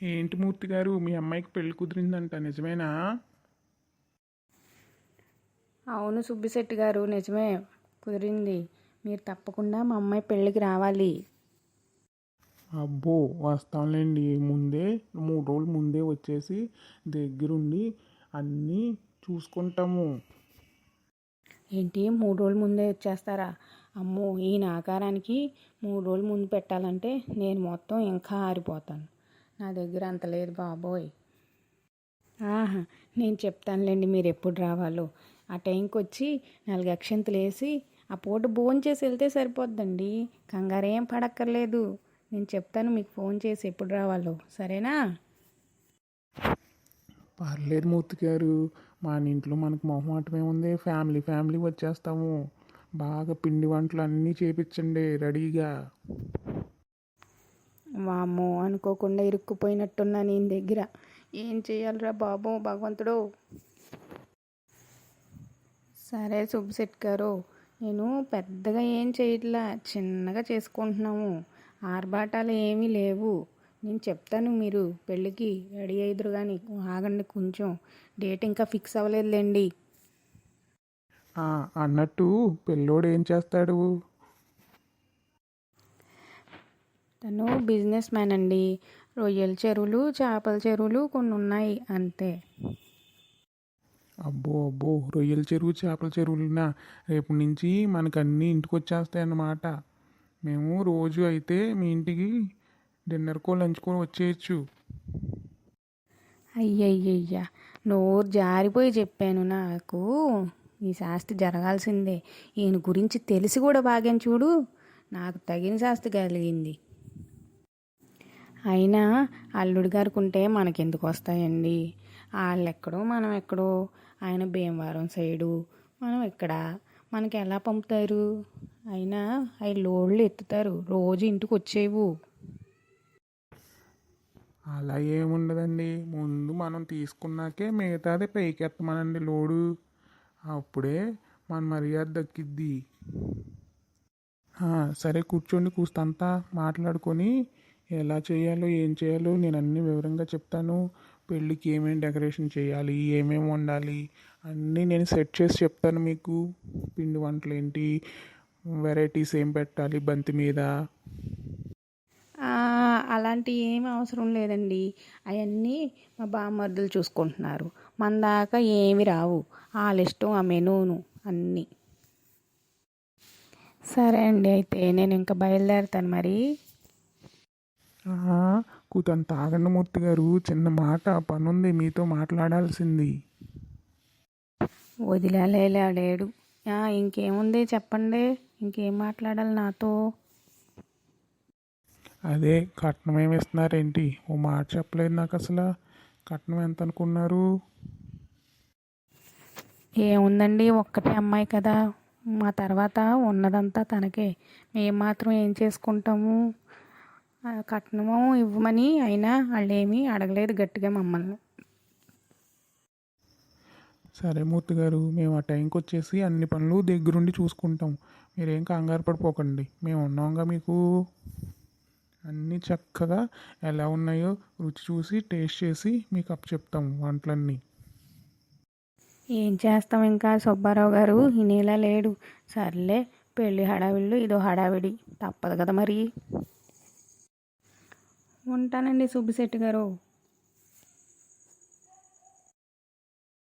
ఏంటి మూర్తి గారు? మీ అమ్మాయికి పెళ్ళి కుదిరిందంట. నిజమేనా? అవును సుబ్బిశెట్టి గారు నిజమే. కుదిరింది. మీరు తప్పకుండా మా అమ్మాయి పెళ్ళికి రావాలి. అబ్బో వస్తాంలేండి. ముందే మూడు రోజులు ముందే వచ్చేసి దగ్గరుండి అన్నీ చూసుకుంటాము. ఏంటి? మూడు రోజుల ముందే వచ్చేస్తారా? అమ్మో ఈయన ఆకారానికి మూడు రోజులు ముందు పెట్టాలంటే నేను మొత్తం ఇంకా ఆరిపోతాను. నా దగ్గర అంత లేదు బాబోయ్. ఆహా నేను చెప్తానులేండి మీరు ఎప్పుడు రావాలో. ఆ టైంకి వచ్చి నాలుగు అక్షంతలు వేసి ఆ పూట భోజనం చేసి వెళ్తే సరిపోద్దండి. కంగారేం పడక్కర్లేదు. నేను చెప్తాను మీకు ఫోన్ చేసి ఎప్పుడు రావాలో. సరేనా? పర్లేదు మూర్తి గారు. మన ఇంట్లో మనకు మొహమాటమే ఉంది ఫ్యామిలీ ఫ్యామిలీ వచ్చేస్తాము. బాగా పిండి వంటలు అన్నీ చేపించండి రెడీగా. వామ్మో అనుకోకుండా ఇరుక్కుపోయినట్టున్నా నేను దగ్గర. ఏం చేయాలిరా బాబు భగవంతుడు? సరే సుబ్బశెట్ గారు నేను పెద్దగా ఏం చేయట్లా చిన్నగా చేసుకుంటున్నాము. ఆర్భాటాలు ఏమీ లేవు. నేను చెప్తాను మీరు పెళ్ళికి రెడీ అయిదురు కానీ ఆగండి కొంచెం. డేట్ ఇంకా ఫిక్స్ అవ్వలేదులేండి. అన్నట్టు పెళ్ళోడు ఏం చేస్తాడు? తను బిజినెస్ మ్యాన్ అండి. రొయ్యల చెరువులు చేపల చెరువులు కొన్ని ఉన్నాయి అంతే. అబ్బో అబ్బో రొయ్యల చెరువు చేపల చెరువులునా రేపు నుంచి మనకు అన్నీ ఇంటికి వచ్చేస్తాయి అన్నమాట మేము రోజు అయితే మీ ఇంటికి డిన్నర్కో లంచ్కో వచ్చేయచ్చు. అయ్యయ్యయ్యా నోరు జారిపోయి చెప్పాను నాకు. ఈ శాస్తి జరగాల్సిందే. ఈయన గురించి తెలిసి కూడా బాగాం చూడు. నాకు తగిన శాస్తి కలిగింది. అయినా అల్లుడి గారికి ఉంటే మనకెందుకు వస్తాయండి? వాళ్ళు ఎక్కడో మనం ఎక్కడో ఆయన భీమవరం సైడు మనం ఇక్కడ మనకి ఎలా పంపుతారు? అయినా అవి లోడ్లు ఎత్తుతారు రోజు ఇంటికి వచ్చేవు అలా ఏముండదండి. ముందు మనం తీసుకున్నాకే మిగతాది పైకి ఎత్తమనండి లోడు. అప్పుడే మన మర్యాద దక్కిద్ది. సరే కూర్చోండి కూస్తంతా మాట్లాడుకొని ఎలా చేయాలో ఏం చేయాలో నేను అన్ని వివరంగా చెప్తాను. పెళ్ళికి ఏమేమి డెకరేషన్ చేయాలి ఏమేమి వండాలి అన్నీ నేను సెట్ చేసి చెప్తాను మీకు. పిండి వంటలు ఏంటి వెరైటీస్ ఏం పెట్టాలి బంతి మీద? అలాంటి ఏమి అవసరం లేదండి. అవన్నీ మా బామ్మర్దులు చూసుకుంటున్నారు. మన దాకా ఏమి రావు. వాళ్ళ ఇష్టం ఆ మెనూను అన్నీ. సరే అండి అయితే నేను ఇంకా బయలుదేరుతాను మరి. కూతంత ఆగండమూర్తి గారు చిన్న మాట పనుంది మీతో మాట్లాడాల్సింది. వదిలేలేడు ఇంకేముంది చెప్పండి. ఇంకేం మాట్లాడాలి నాతో? అదే కట్నం ఏమి ఇస్తున్నారేంటి ఓ మాట చెప్పలేదు నాకు అసలు. కట్నం ఎంత అనుకున్నారు? ఏముందండి ఒక్కటే అమ్మాయి కదా. మా తర్వాత ఉన్నదంతా తనకే. మేము మాత్రం ఏం చేసుకుంటాము? కట్నము ఇవ్వమని అయినా వాళ్ళు ఏమీ అడగలేదు గట్టిగా మమ్మల్ని. సరే మూర్తి గారు మేము ఆ టైంకి వచ్చేసి అన్ని పనులు దగ్గరుండి చూసుకుంటాం. మీరేం కంగారు పడిపోకండి. మేము ఉన్నాంగా మీకు. అన్నీ చక్కగా ఎలా ఉన్నాయో రుచి చూసి టేస్ట్ చేసి మీకు అప్ చెప్తాం వంటలన్నీ. ఏం చేస్తాం ఇంకా? సుబ్బారావు గారు ఇనేలా లేడు. సర్లే పెళ్ళి హడావిళ్ళు ఇదో హడావిడి. తప్పదు కదా మరి. ఉంటానండి సుబ్బిశెట్టి గారు.